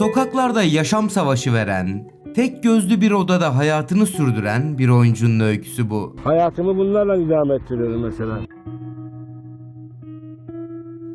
Sokaklarda yaşam savaşı veren, tek gözlü bir odada hayatını sürdüren bir oyuncunun öyküsü bu. Hayatımı bunlarla idame ettiriyorum mesela.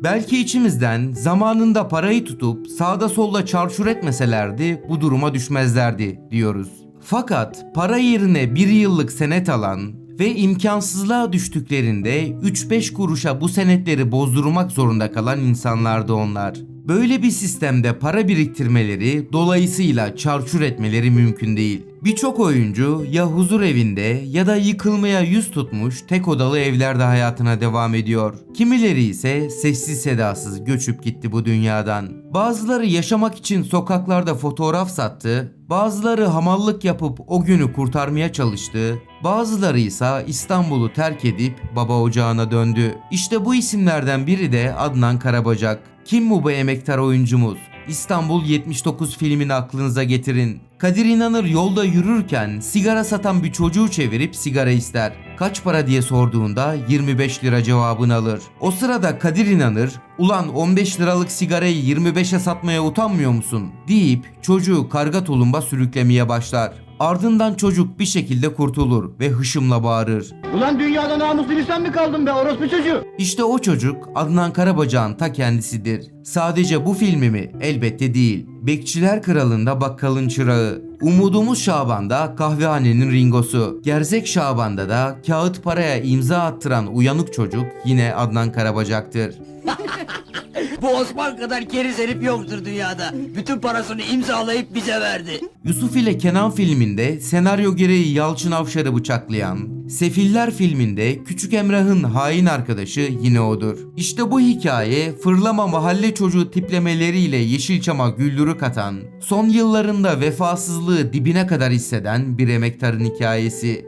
Belki içimizden zamanında parayı tutup sağda solda çarçur etmeselerdi bu duruma düşmezlerdi diyoruz. Fakat para yerine bir yıllık senet alan ve imkansızlığa düştüklerinde 3-5 kuruşa bu senetleri bozdurmak zorunda kalan insanlardı onlar. Böyle bir sistemde para biriktirmeleri dolayısıyla çarçur etmeleri mümkün değil. Birçok oyuncu ya huzur evinde ya da yıkılmaya yüz tutmuş tek odalı evlerde hayatına devam ediyor. Kimileri ise sessiz sedasız göçüp gitti bu dünyadan. Bazıları yaşamak için sokaklarda fotoğraf sattı, bazıları hamallık yapıp o günü kurtarmaya çalıştı, bazıları ise İstanbul'u terk edip baba ocağına döndü. İşte bu isimlerden biri de Adnan Karabacak. Kim bu bu emektar oyuncumuz? İstanbul 79 filmini aklınıza getirin. Kadir İnanır yolda yürürken sigara satan bir çocuğu çevirip sigara ister. Kaç para diye sorduğunda 25 lira cevabını alır. O sırada Kadir İnanır, ulan 15 liralık sigarayı 25'e satmaya utanmıyor musun? deyip çocuğu karga tulumba sürüklemeye başlar. Ardından çocuk bir şekilde kurtulur ve hışımla bağırır. Ulan dünyada namuslu bir sen mi kaldın be orospu çocuğu? İşte o çocuk Adnan Karabacak'ın ta kendisidir. Sadece bu filmi mi? Elbette değil. Bekçiler Kralı'nda bakkalın çırağı. Umudumuz Şaban'da kahvehanenin ringosu. Gerzek Şaban'da da kağıt paraya imza attıran uyanık çocuk yine Adnan Karabacak'tır. Bu Osman kadar keriz herif yoktur dünyada. Bütün parasını imzalayıp bize verdi. Yusuf ile Kenan filminde senaryo gereği Yalçın Avşar'ı bıçaklayan, Sefiller filminde Küçük Emrah'ın hain arkadaşı yine odur. İşte bu hikaye fırlama mahalle çocuğu tiplemeleriyle Yeşilçam'a güldürü katan, son yıllarında vefasızlığı dibine kadar hisseden bir emektarın hikayesi.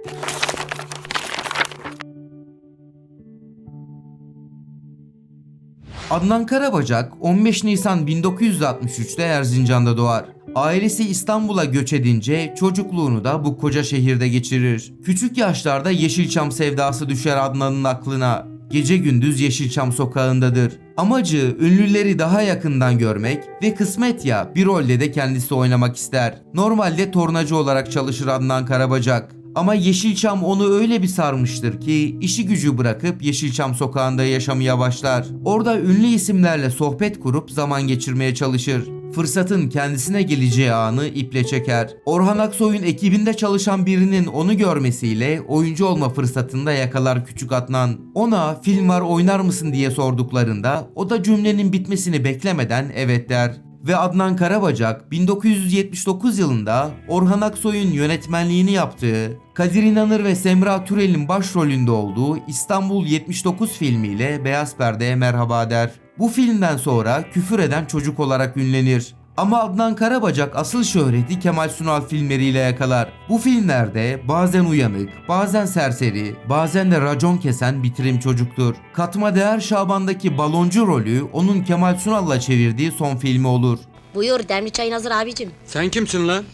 Adnan Karabacak 15 Nisan 1963'te Erzincan'da doğar. Ailesi İstanbul'a göç edince çocukluğunu da bu koca şehirde geçirir. Küçük yaşlarda Yeşilçam sevdası düşer Adnan'ın aklına. Gece gündüz Yeşilçam sokağındadır. Amacı ünlüleri daha yakından görmek ve kısmet ya bir rolde de kendisi oynamak ister. Normalde tornacı olarak çalışır Adnan Karabacak. Ama Yeşilçam onu öyle bir sarmıştır ki işi gücü bırakıp Yeşilçam sokağında yaşamaya başlar. Orada ünlü isimlerle sohbet kurup zaman geçirmeye çalışır. Fırsatın kendisine geleceği anı iple çeker. Orhan Aksoy'un ekibinde çalışan birinin onu görmesiyle oyuncu olma fırsatını da yakalar küçük Adnan. Ona film var oynar mısın diye sorduklarında o da cümlenin bitmesini beklemeden evet der ve Adnan Karabacak 1979 yılında Orhan Aksoy'un yönetmenliğini yaptığı, Kadir İnanır ve Semra Türel'in başrolünde olduğu İstanbul 79 filmiyle Beyaz Perde'ye merhaba der. Bu filmden sonra küfür eden çocuk olarak ünlenir. Ama Adnan Karabacak asıl şöhreti Kemal Sunal filmleriyle yakalar. Bu filmlerde bazen uyanık, bazen serseri, bazen de racon kesen bitirim çocuktur. Katma Değer Şaban'daki baloncu rolü onun Kemal Sunal'la çevirdiği son filmi olur. Buyur demli çayın hazır abicim. Sen kimsin lan?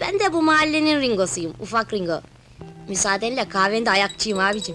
Ben de bu mahallenin ringosuyum. Ufak ringo. Müsaadenle kahvende ayakçıyım abicim.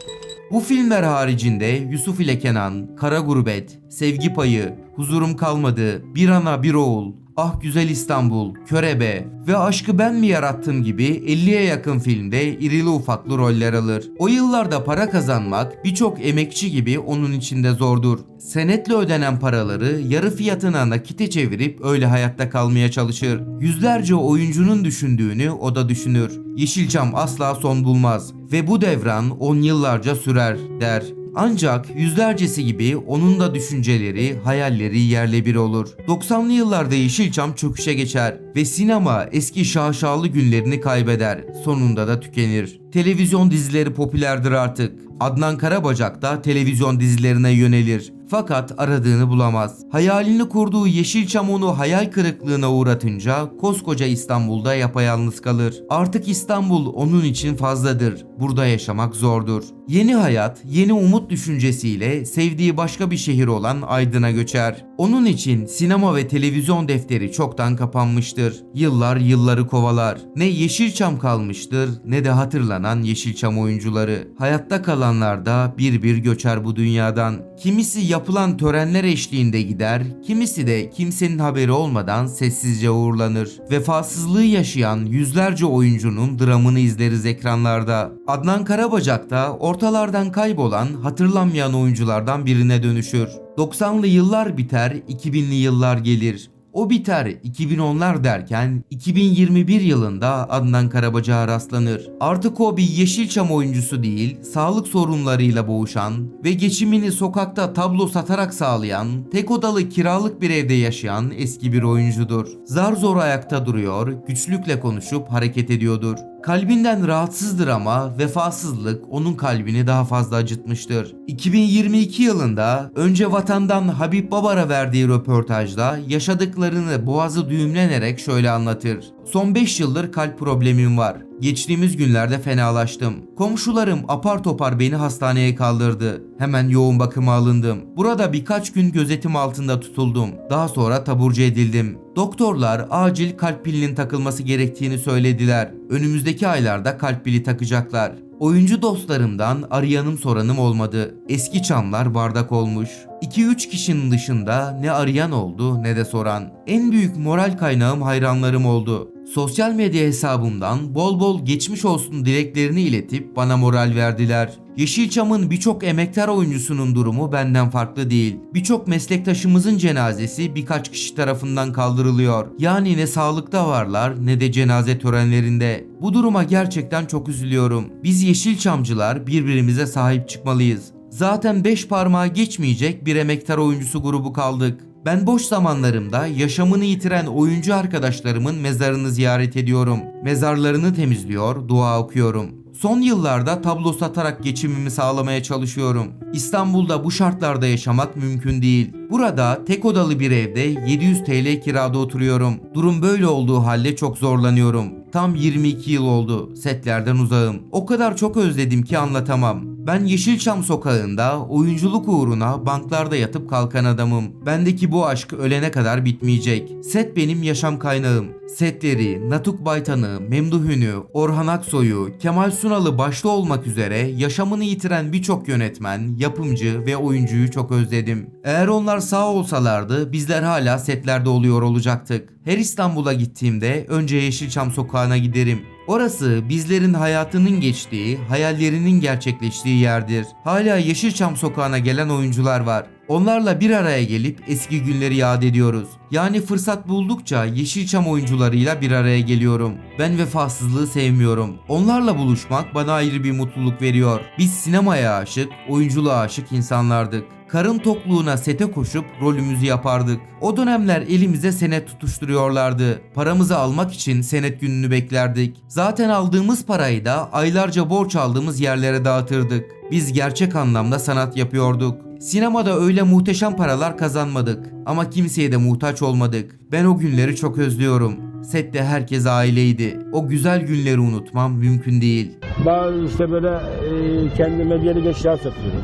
Bu filmler haricinde Yusuf ile Kenan, Kara Gurbet, Sevgi Payı, Huzurum Kalmadı, Bir Ana Bir Oğul, Ah Güzel İstanbul, Körebe ve Aşkı Ben Mi Yarattım gibi 50'ye yakın filmde irili ufaklı roller alır. O yıllarda para kazanmak birçok emekçi gibi onun içinde zordur. Senetle ödenen paraları yarı fiyatına nakite çevirip öyle hayatta kalmaya çalışır. Yüzlerce oyuncunun düşündüğünü o da düşünür. Yeşilçam asla son bulmaz ve bu devran 10 yıllarca sürer der. Ancak yüzlercesi gibi onun da düşünceleri, hayalleri yerle bir olur. 90'lı yıllarda Yeşilçam çöküşe geçer ve sinema eski şaşalı günlerini kaybeder. Sonunda da tükenir. Televizyon dizileri popülerdir artık. Adnan Karabacak da televizyon dizilerine yönelir. Fakat aradığını bulamaz. Hayalini kurduğu Yeşilçam onu hayal kırıklığına uğratınca koskoca İstanbul'da yapayalnız kalır. Artık İstanbul onun için fazladır. Burada yaşamak zordur. Yeni hayat, yeni umut düşüncesiyle sevdiği başka bir şehir olan Aydın'a göçer. Onun için sinema ve televizyon defteri çoktan kapanmıştır. Yıllar yılları kovalar. Ne Yeşilçam kalmıştır ne de hatırlanan Yeşilçam oyuncuları. Hayatta kalanlar da bir bir göçer bu dünyadan. Kimisi yapılan törenler eşliğinde gider, kimisi de kimsenin haberi olmadan sessizce uğurlanır. Vefasızlığı yaşayan yüzlerce oyuncunun dramını izleriz ekranlarda. Adnan Karabacak da ortalardan kaybolan, hatırlanmayan oyunculardan birine dönüşür. 90'lı yıllar biter, 2000'li yıllar gelir. O biter 2010'lar derken 2021 yılında Adnan Karabacak'a rastlanır. Artık o bir Yeşilçam oyuncusu değil, sağlık sorunlarıyla boğuşan ve geçimini sokakta tablo satarak sağlayan, tek odalı kiralık bir evde yaşayan eski bir oyuncudur. Zar zor ayakta duruyor, güçlükle konuşup hareket ediyordur. Kalbinden rahatsızdır ama vefasızlık onun kalbini daha fazla acıtmıştır. 2022 yılında önce vatandan Habib Babar'a verdiği röportajda yaşadıklarını boğazı düğümlenerek şöyle anlatır. Son 5 yıldır kalp problemim var. Geçtiğimiz günlerde fenalaştım. Komşularım apar topar beni hastaneye kaldırdı. Hemen yoğun bakıma alındım. Burada birkaç gün gözetim altında tutuldum. Daha sonra taburcu edildim. Doktorlar acil kalp pilinin takılması gerektiğini söylediler. Önümüzdeki aylarda kalp pili takacaklar. Oyuncu dostlarımdan arayanım soranım olmadı. Eski çamlar bardak olmuş. 2-3 kişinin dışında ne arayan oldu ne de soran. En büyük moral kaynağım hayranlarım oldu. Sosyal medya hesabımdan bol bol geçmiş olsun dileklerini iletip bana moral verdiler. Yeşilçam'ın birçok emektar oyuncusunun durumu benden farklı değil. Birçok meslektaşımızın cenazesi birkaç kişi tarafından kaldırılıyor. Yani ne sağlıkta varlar ne de cenaze törenlerinde. Bu duruma gerçekten çok üzülüyorum. Biz Yeşilçamcılar birbirimize sahip çıkmalıyız. Zaten beş parmağı geçmeyecek bir emektar oyuncusu grubu kaldık. Ben boş zamanlarımda yaşamını yitiren oyuncu arkadaşlarımın mezarını ziyaret ediyorum. Mezarlarını temizliyor, dua okuyorum. Son yıllarda tablo satarak geçimimi sağlamaya çalışıyorum. İstanbul'da bu şartlarda yaşamak mümkün değil. Burada tek odalı bir evde 700 TL kirada oturuyorum. Durum böyle olduğu halde çok zorlanıyorum. Tam 22 yıl oldu. Setlerden uzağım. O kadar çok özledim ki anlatamam. Ben Yeşilçam sokağında oyunculuk uğruna banklarda yatıp kalkan adamım. Bendeki bu aşk ölene kadar bitmeyecek. Set benim yaşam kaynağım. Setleri, Natuk Baytan'ı, Memduh Ünü, Orhan Aksoy'u, Kemal Sunal'ı başta olmak üzere yaşamını yitiren birçok yönetmen, yapımcı ve oyuncuyu çok özledim. Eğer onlar sağ olsalardı bizler hala setlerde oluyor olacaktık. Her İstanbul'a gittiğimde önce Yeşilçam sokağına giderim. Orası bizlerin hayatının geçtiği, hayallerinin gerçekleştiği yerdir. Hala Yeşilçam sokağına gelen oyuncular var. Onlarla bir araya gelip eski günleri yad ediyoruz. Yani fırsat buldukça Yeşilçam oyuncularıyla bir araya geliyorum. Ben vefasızlığı sevmiyorum. Onlarla buluşmak bana ayrı bir mutluluk veriyor. Biz sinemaya aşık, oyunculuğa aşık insanlardık. Karın tokluğuna sete koşup rolümüzü yapardık. O dönemler elimize senet tutuşturuyorlardı. Paramızı almak için senet gününü beklerdik. Zaten aldığımız parayı da aylarca borç aldığımız yerlere dağıtırdık. Biz gerçek anlamda sanat yapıyorduk. Sinemada öyle muhteşem paralar kazanmadık ama kimseye de muhtaç olmadık. Ben o günleri çok özlüyorum. Sette herkes aileydi. O güzel günleri unutmam mümkün değil. Ben işte böyle e, kendime yeni eşya satıyorum.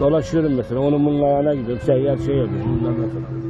Dolaşıyorum mesela. Onun bunun ayağına gidiyorum. Seyyar şey yapıyorum. Bunlar mesela.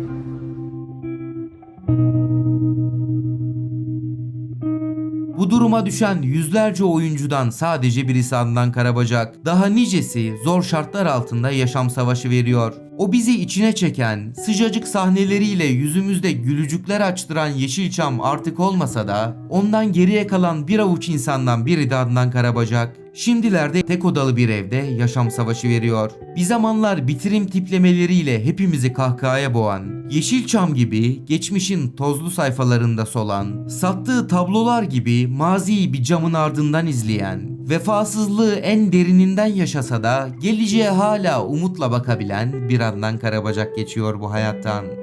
Bu duruma düşen yüzlerce oyuncudan sadece birisi Adnan Karabacak. Daha nicesi zor şartlar altında yaşam savaşı veriyor. O bizi içine çeken, sıcacık sahneleriyle yüzümüzde gülücükler açtıran Yeşilçam artık olmasa da ondan geriye kalan bir avuç insandan biri de Adnan Karabacak. Şimdilerde tek odalı bir evde yaşam savaşı veriyor. Bir zamanlar bitirim tiplemeleriyle hepimizi kahkahaya boğan, Yeşilçam gibi geçmişin tozlu sayfalarında solan, sattığı tablolar gibi maziyi bir camın ardından izleyen, vefasızlığı en derininden yaşasa da geleceğe hala umutla bakabilen bir Adnan Karabacak geçiyor bu hayattan.